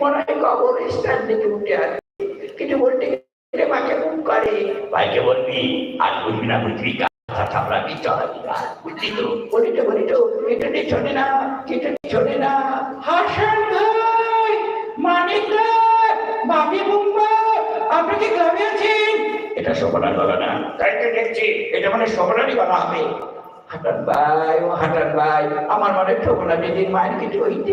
মনে হয় থেকে উঠে আসে। কিছু বলতে গেলে মাকে করে। ভাইকে বলবি আর বুঝবি না বুঝবি বুঝলি তো? বলি তো বলি তো কিছুটি শোনে না শোনে না। হাসান ভাই মানিক বাপি বুম্বা আপনি কি গ্রামে আছেন? এটা সফলার গলা না তাই তো দেখছি। এটা মানে সফলারই গলা হবে। হাটার ভাই ও হাটার ভাই আমার মনে সফলা দিদির মায়ের কিছু হইতে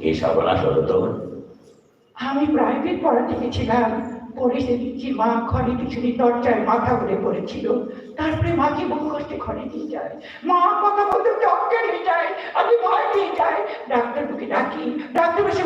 এই সর্বনাশ হলো তো আমি প্রাইভেট পড়াতে গেছিলাম পরে দিচ্ছি মা ঘরে পিছনে দরজায় মাথা ঘুরে পড়েছিল। তারপরে মাকে বউ করতে ঘরে নিয়ে যায়। মা কথা বলতে ডক্টর নিয়ে যায়। আমি ভয় পেয়ে যাই। ডাক্তার বুকে ডাকি। ডাক্তার বসে